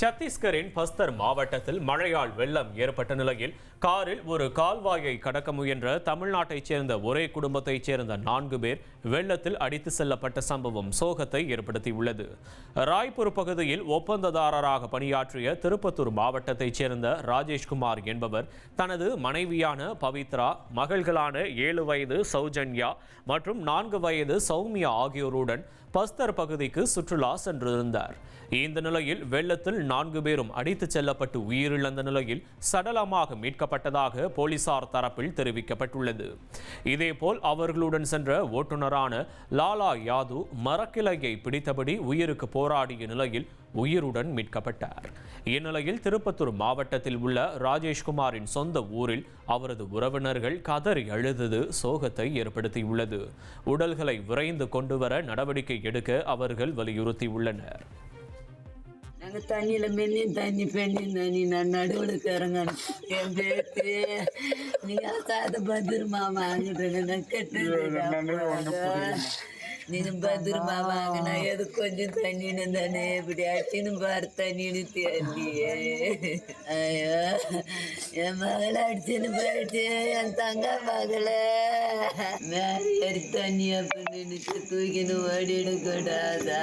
சத்தீஸ்கரின் பஸ்தர் மாவட்டத்தில் மழையால் வெள்ளம் ஏற்பட்ட நிலையில் காரில் ஒரு கால்வாயை கடக்க முயன்ற தமிழ்நாட்டைச் சேர்ந்த ஒரே குடும்பத்தைச் சேர்ந்த நான்கு பேர் வெள்ளத்தில் அடித்து செல்லப்பட்ட சம்பவம் சோகத்தை ஏற்படுத்தியுள்ளது. ராய்ப்பூர் பகுதியில் ஒப்பந்ததாரராக பணியாற்றிய திருப்பத்தூர் மாவட்டத்தைச் சேர்ந்த ராஜேஷ்குமார் என்பவர் தனது மனைவியான பவித்ரா மகள்களான ஏழு வயது சௌஜன்யா மற்றும் நான்கு வயது சௌமியா ஆகியோருடன் பஸ்தர் பகுதிக்கு சுற்றுலா சென்றிருந்தார். இந்த நிலையில் வெள்ளத்தில் நான்கு பேரும் அடித்துச் செல்லப்பட்டு உயிரிழந்த நிலையில் சடலமாக மீட்கப்பட்டதாக போலீசார் தரப்பில் தெரிவிக்கப்பட்டுள்ளது. இதேபோல் அவர்களுடன் சென்ற ஓட்டுநரான லாலா யாது மரக்கிளையை பிடித்தபடி உயிருக்கு போராடிய நிலையில் உயிருடன் மீட்கப்பட்டார். இந்நிலையில் திருப்பத்தூர் மாவட்டத்தில் உள்ள ராஜேஷ்குமாரின் சொந்த ஊரில் அவரது உறவினர்கள் கதறி அழுதது சோகத்தை ஏற்படுத்தியுள்ளது. உடல்களை விரைந்து கொண்டுவர நடவடிக்கை எடுக்க அவர்கள் வலியுறுத்தியுள்ளனர். நாங்க தண்ணியில மென்னி தண்ணி பெண்ணி தண்ணி நான் நடுவில் இறங்கணும். என் பேத்து நீங்க அசாத பத்திரமா வாங்கிட்டு நான் கெட்டு நீங்க பத்திரமா வாங்கினா எது கொஞ்சம் தண்ணின்னு தானே இப்படி அடிச்சுன்னு பாரு தண்ணின்னு தெரியலையே ஐயோ என் மகளை அடிச்சுன்னு போயிடுச்சு என் தங்க மகளை. மேலே தண்ணி அப்படி நினைச்சு தூக்கின்னு ஓடிடக்கூடாதா?